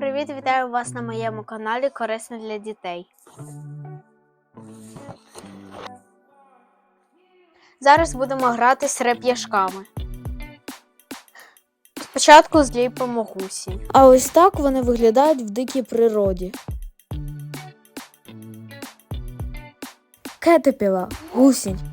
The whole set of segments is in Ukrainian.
Привіт, вітаю вас на моєму каналі Корисно для дітей. Зараз будемо грати з реп'яшками. Спочатку зліпимо гусінь. А ось так вони виглядають в дикій природі. Кетепіла, гусінь.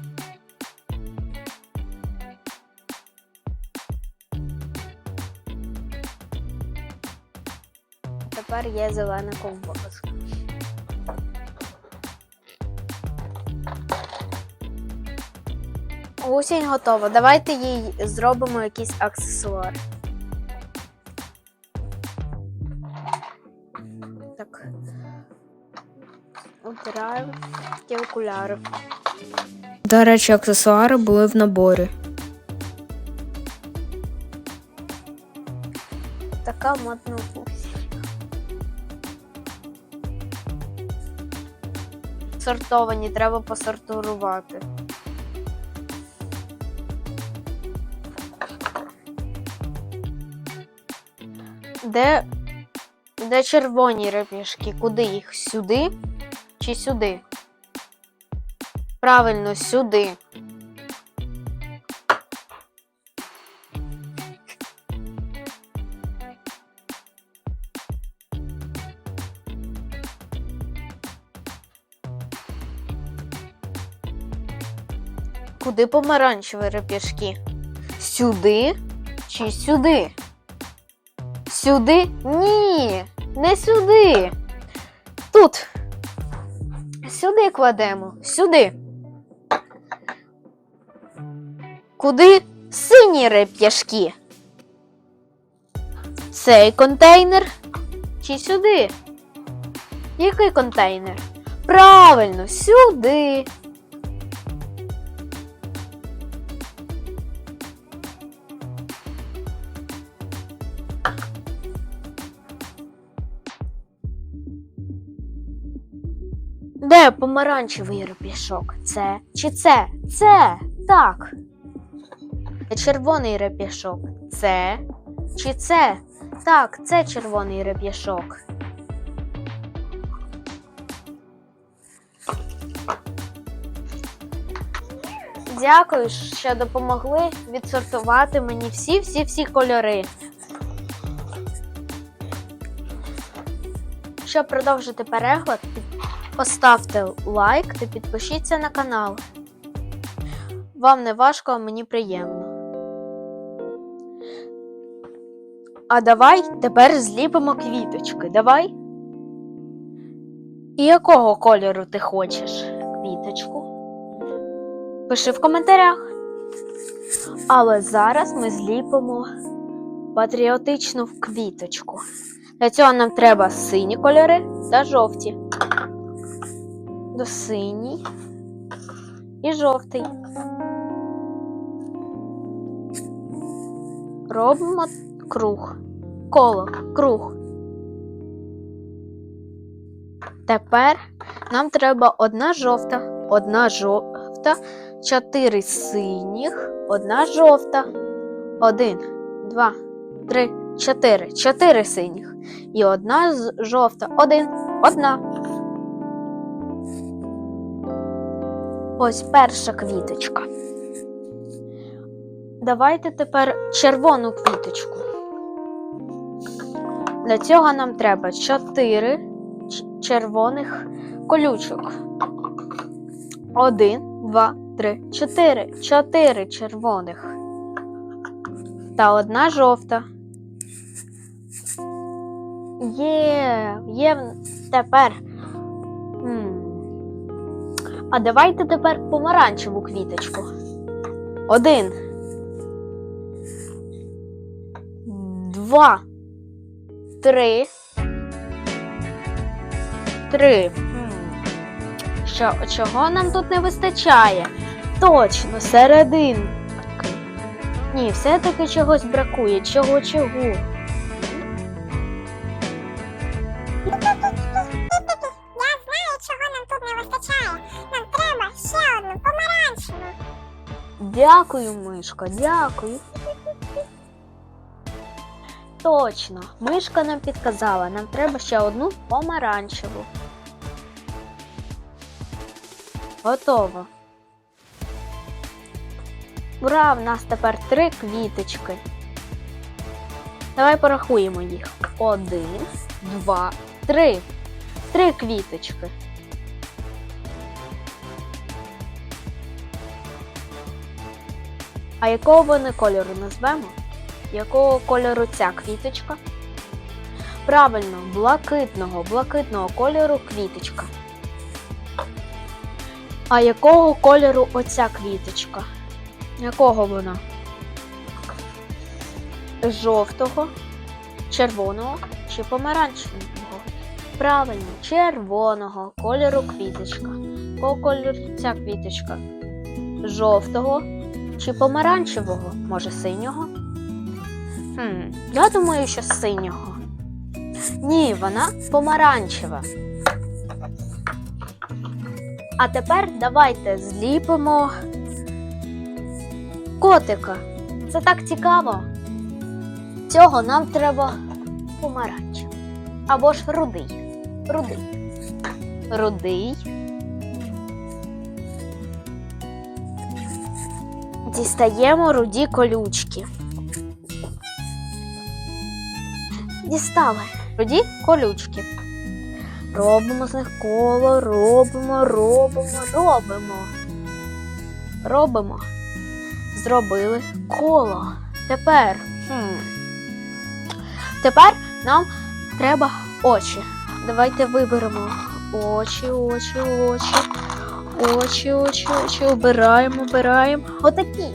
Тепер є зелена ковбаска. Гусінь готова. Давайте їй зробимо якийсь аксесуар. Так. Обираємо такі окуляри. До речі, аксесуари були в наборі. Така модна Сортовані, треба посортувати. Де, де червоні репішки? Куди їх? Сюди чи сюди? Правильно, сюди. Куди помаранчеві репішки? Сюди чи сюди? Сюди? Ні, не сюди. Тут. Сюди кладемо. Сюди. Куди сині реп'яшки? Цей контейнер чи сюди? Який контейнер? Правильно, сюди. Де помаранчевий репішок? Це чи це? Це так. Червоний репішок. Це чи це? Так, це червоний реп'яшок. Дякую, що допомогли відсортувати мені всі-всі-всі кольори. Щоб продовжити перегляд, поставте лайк та підпишіться на канал. Вам не важко, а мені приємно. А давай тепер зліпимо квіточки. Давай. І якого кольору ти хочеш квіточку? Пиши в коментарях. Але зараз ми зліпимо патріотичну квіточку. Для цього нам треба сині кольори та жовті. До синій і жовтий. Робимо круг, коло, круг. Тепер нам треба одна жовта, одна жовта, чотири синіх, одна жовта. Один, два, три, чотири. Чотири синіх. І одна жовта. Один, одна. Ось перша квіточка. Давайте тепер червону квіточку. Для цього нам треба 4 червоних колючок. Один, два, три, чотири. Чотири червоних. Та одна жовта. Є, є тепер. А давайте тепер помаранчеву квіточку. Один. Два. Три. Три. Що, чого нам тут не вистачає? Точно, серединки. Ні, все-таки чогось бракує. Чого Дякую, мишка, дякую. Точно, мишка нам підказала, нам треба ще одну помаранчеву. Готово. Ура, в нас тепер три квіточки. Давай порахуємо їх. Один, два, три. Три квіточки. А якого вони кольору назвемо? Якого кольору ця квіточка? Правильно, блакитного, блакитного кольору квіточка. А якого кольору оця квіточка? Якого вона? Жовтого, червоного чи помаранчевого? Правильно, червоного кольору квіточка. Якого кольору ця квіточка? Жовтого чи помаранчевого? Може синього? Хм, я думаю, що синього. Ні, вона помаранчева. А тепер давайте зліпимо котика. Це так цікаво. Цього нам треба помаранчевий. Або ж рудий. Рудий. Рудий. Дістаємо руді колючки. Дістали руді колючки. Робимо з них коло, робимо, робимо, робимо. Робимо. Зробили коло. Тепер. Хм. Тепер нам треба очі. Давайте виберемо очі, очі, очі. Очі, очі, очі. Обираємо, обираємо. Отакі.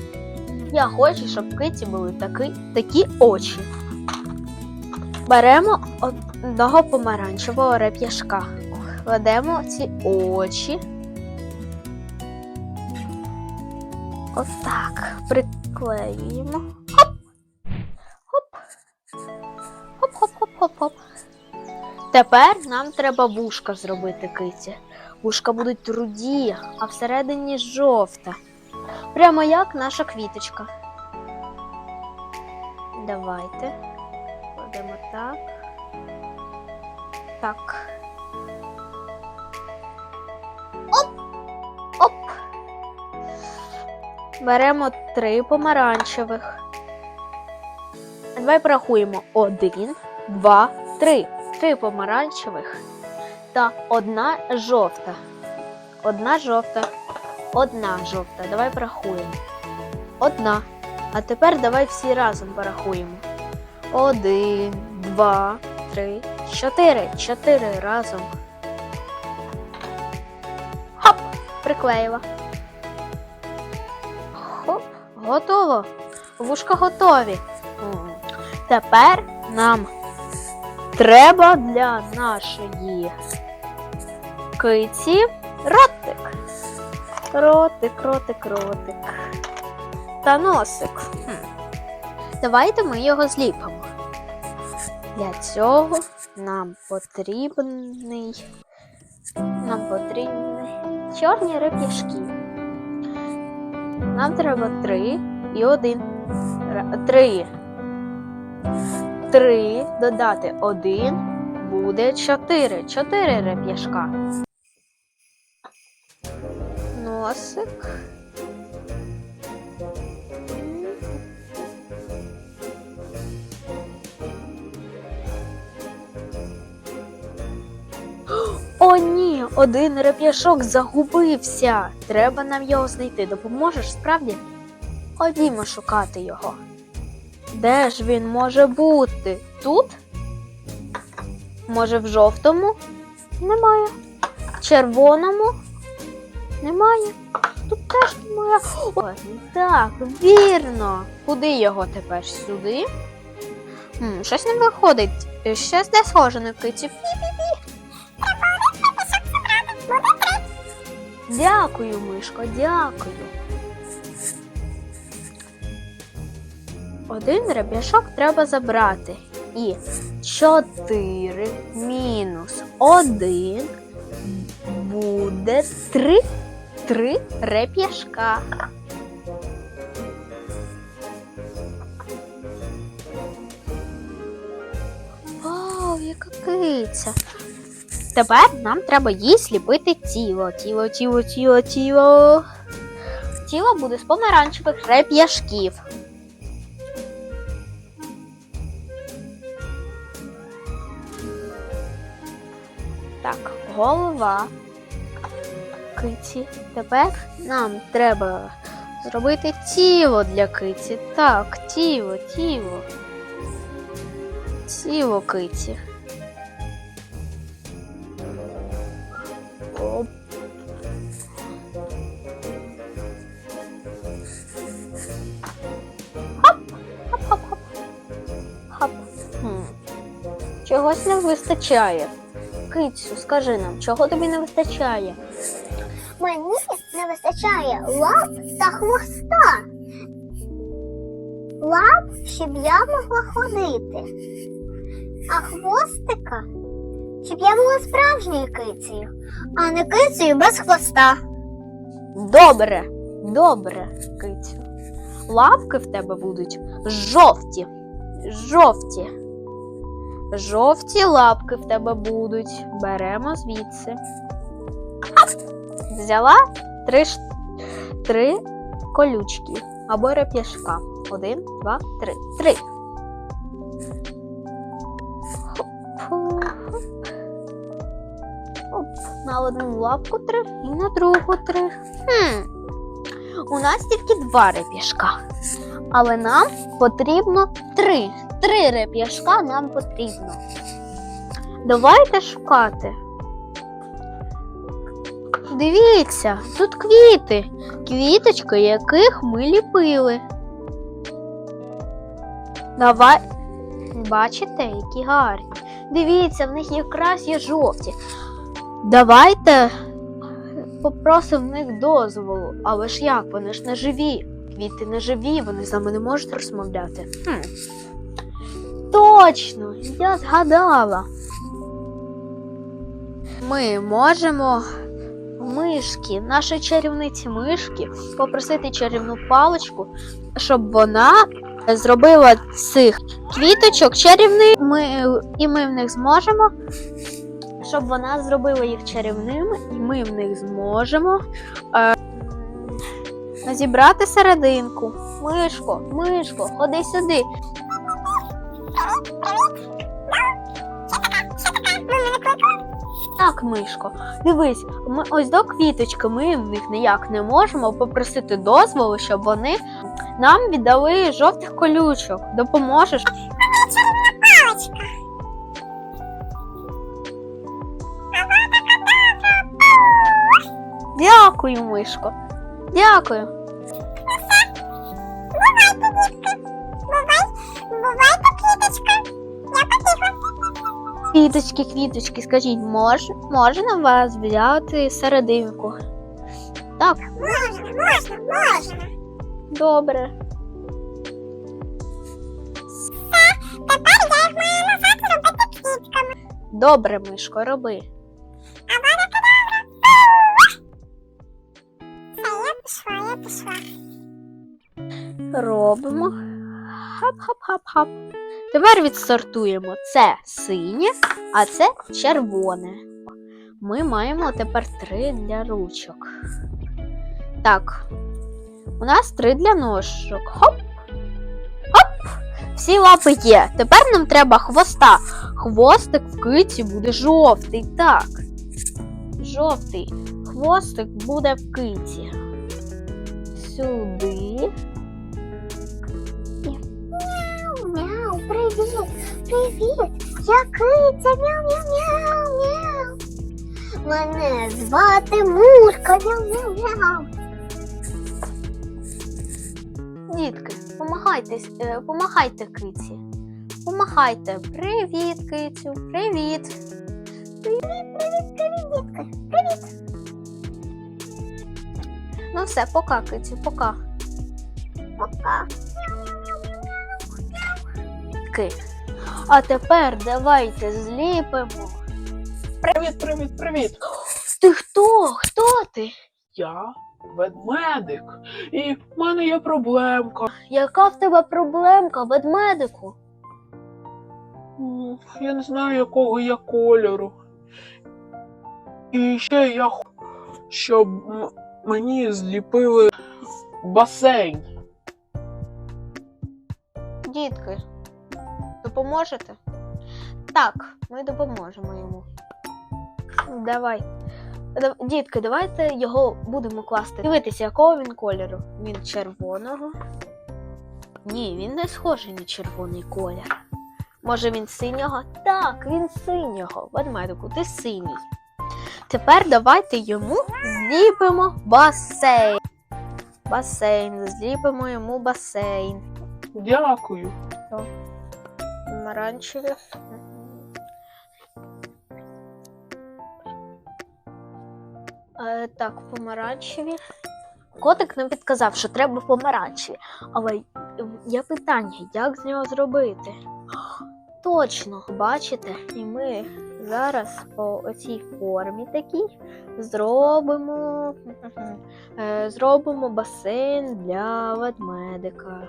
Я хочу, щоб киті були такі, такі очі. Беремо одного помаранчевого реп'яшка. Кладемо ці очі. Отак. Приклеюємо. Хоп! Хоп! Хоп-хоп-хоп-хоп-хоп. Тепер нам треба вушка зробити киті. Вушка будуть руді, а всередині жовта. Прямо як наша квіточка. Давайте. Кладемо так. Так. Оп! Оп! Беремо три помаранчевих. Давай порахуємо. Один, два, три. Три помаранчевих та одна жовта. Одна жовта. Одна жовта. Давай порахуємо. Одна. А тепер давай всі разом порахуємо. Один, два, три, чотири. Чотири разом. Хоп! Приклеїла. Хоп, готово. Вушка готові. Тепер нам треба для нашої киці ротик. Ротик, ротик, ротик. Та носик. Хм. Давайте ми його зліпимо. Для цього нам потрібний. Нам потрібні чорні реп'яшки. Нам треба три і один. Три. Три додати один буде чотири. Чотири реп'яшка. Носик. О, ні, один реп'яшок загубився. Треба нам його знайти. Допоможеш справді? Ходімо шукати його. Де ж він може бути? Тут? Може, в жовтому? Немає. В червоному? Немає. Тут теж немає. О, так, вірно. Куди його тепер? Сюди? М, щось не виходить. Щось не схоже на кицю. Дякую, мишко, дякую. Один ребяшок треба забрати. І 4 мінус 1 буде 3. 3 реп'яшка. яка киця. Тепер нам треба їй сліпити тіло. Тіло, тіло, тіло, тіло. Тіло буде з помаранчевих реп'яшків. Так, голова киці. Тепер нам треба зробити тіло для киці. Так, тіло, тіло. Тіло киці. Оп. Чогось не вистачає. Кицю, скажи нам, чого тобі не вистачає? Вистачає лап та хвоста. Лап, щоб я могла ходити. А хвостика, щоб я була справжньою кицею, а не кицею без хвоста. Добре, добре, кицю. Лапки в тебе будуть жовті. Жовті. Жовті лапки в тебе будуть. Беремо звідси. Взяла три, ш- три колючки або реп'яшка. Один, два, три. Три. Хоп. Оп. На одну лапку три і на другу три. Хм. У нас тільки два реп'яшка. Але нам потрібно три. Три реп'яшка нам потрібно. Давайте шукати. Дивіться, тут квіти. Квіточки, яких ми ліпили. Давай. Бачите, які гарні. Дивіться, в них якраз є жовті. Давайте попросимо в них дозволу. Але ж як? Вони ж не живі. Квіти не живі, вони з нами не можуть розмовляти. Хм. Точно, я згадала. Ми можемо мишки, нашої чарівниці мишки, попросити чарівну паличку, щоб вона зробила цих квіточок чарівних. Ми, і ми в них зможемо щоб вона зробила їх чарівними, і ми в них зможемо е, зібрати серединку. Мишко, мишко, ходи сюди. Так, мишко, дивись, ми ось до квіточки, ми в них ніяк не можемо попросити дозволу, щоб вони нам віддали жовтих колючок. Допоможеш? Паличка. Дякую, мишко. Дякую. Квіточки, квіточки, скажіть, мож, можна вас взяти серединку? Так, Можна, можна, можна. добре. Тепер я їх маю назад зробити квітками. Добре, мишко, роби. А вона. Все, я пішла, я пішла. Робимо. Хап-хап-хап-хап. Тепер відсортуємо. Це синє, а це червоне. Ми маємо тепер три для ручок. Так. У нас три для ножок. Хоп. Хоп. Всі лапи є. Тепер нам треба хвоста. Хвостик в киці буде жовтий. Так. Жовтий. Хвостик буде в киці. Сюди. Привіт, привіт. Я киця, мяу, мяу, мяу, мяу. Мене звати Мурка, мяу, мяу, мяу. Дітки, помагайте, е, помагайте киці. Помагайте. Привіт, кицю, привіт. Привіт, привіт, привіт, дітки. Привіт. Ну все, пока, кицю, пока. Пока. Ки. А тепер давайте зліпимо. Привіт, привіт, привіт! Ти хто? Хто ти? Я ведмедик, і в мене є проблемка. Яка в тебе проблемка, ведмедику? Я не знаю, якого я кольору. І ще я хочу, щоб мені зліпили басейн. Дітки, допоможете? Так, ми допоможемо йому. Давай. Дітки, давайте його будемо класти. Дивитися, якого він кольору. Він червоного. Ні, він не схожий на червоний колір. Може він синього? Так, він синього. Ведмедику, ти синій. Тепер давайте йому зліпимо басейн. Басейн, зліпимо йому басейн. Дякую. Помаранчеві. Е, так, помаранчеві. Котик нам підказав, що треба помаранчеві. Але є питання, як з нього зробити? Точно, бачите, і ми зараз по оцій формі такій зробимо, е, зробимо басейн для ведмедика.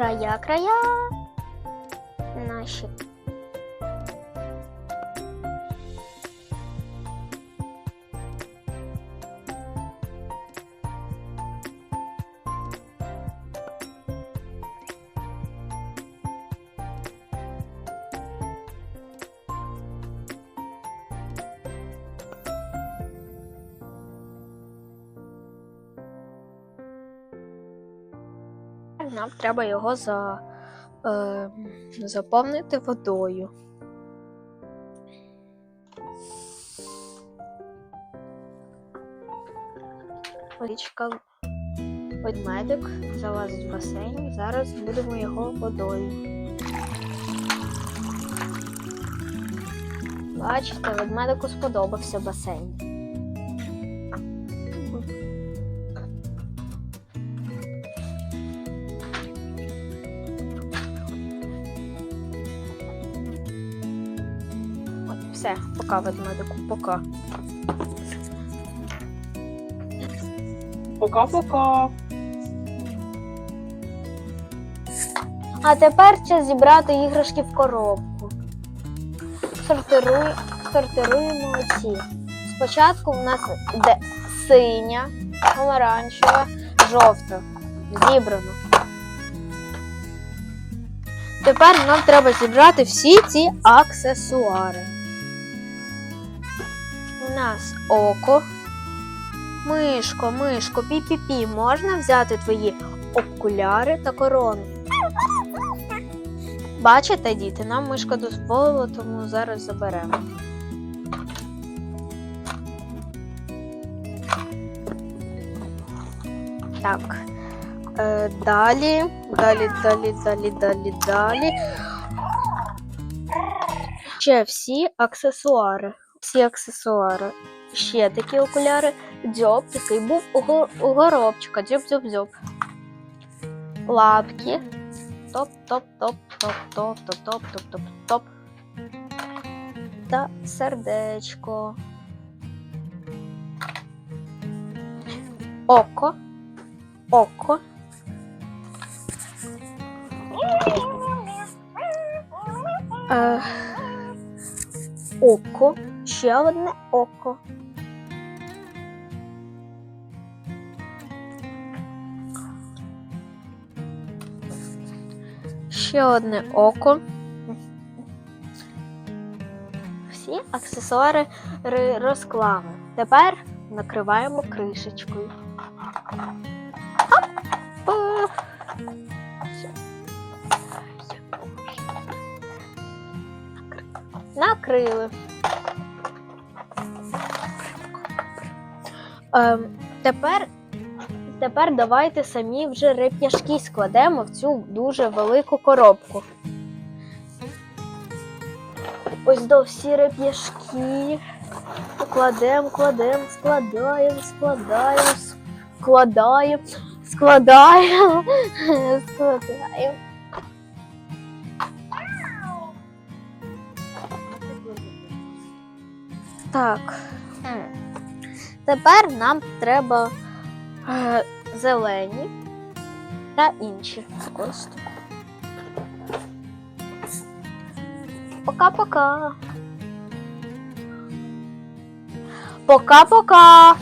края-края. Наші Нам треба його за, е, заповнити водою. Річка ведмедик залазить в басейн. Зараз будемо його водою. Бачите, ведмедику сподобався басейн. Все, пока ведмедику, пока. Пока-пока. А тепер час зібрати іграшки в коробку. Сортируй, сортируємо ці. Спочатку в нас йде синя, помаранчева, жовта. Зібрано. Тепер нам треба зібрати всі ці аксесуари. У нас око. Мишко, мишко, пі-пі-пі, можна взяти твої окуляри та корону? Бачите, діти, нам мишка дозволила, тому зараз заберемо. Так. Е, далі, далі, далі, далі, далі, далі. Ще всі аксесуари. Всі аксесуари. Ще такі окуляри. Дзьоб, такий був у, горобчика. Дзьоб, дзьоб, дзьоб. Лапки. Топ, топ, топ, топ, топ, топ, топ, топ, топ, топ. Та сердечко. Око. Око. Око. Ще одне око. Ще одне око. Всі аксесуари розклали. Тепер накриваємо кришечкою. Накрили. Ем, тепер, тепер давайте самі вже реп'яшки складемо в цю дуже велику коробку. Ось до всі реп'яшки. Кладемо, кладемо, складаємо, складаємо, складаємо, Складаємо. Складаємо. Так. Тепер нам треба е, зелені та інші Ось. Пока-пока. Пока-пока.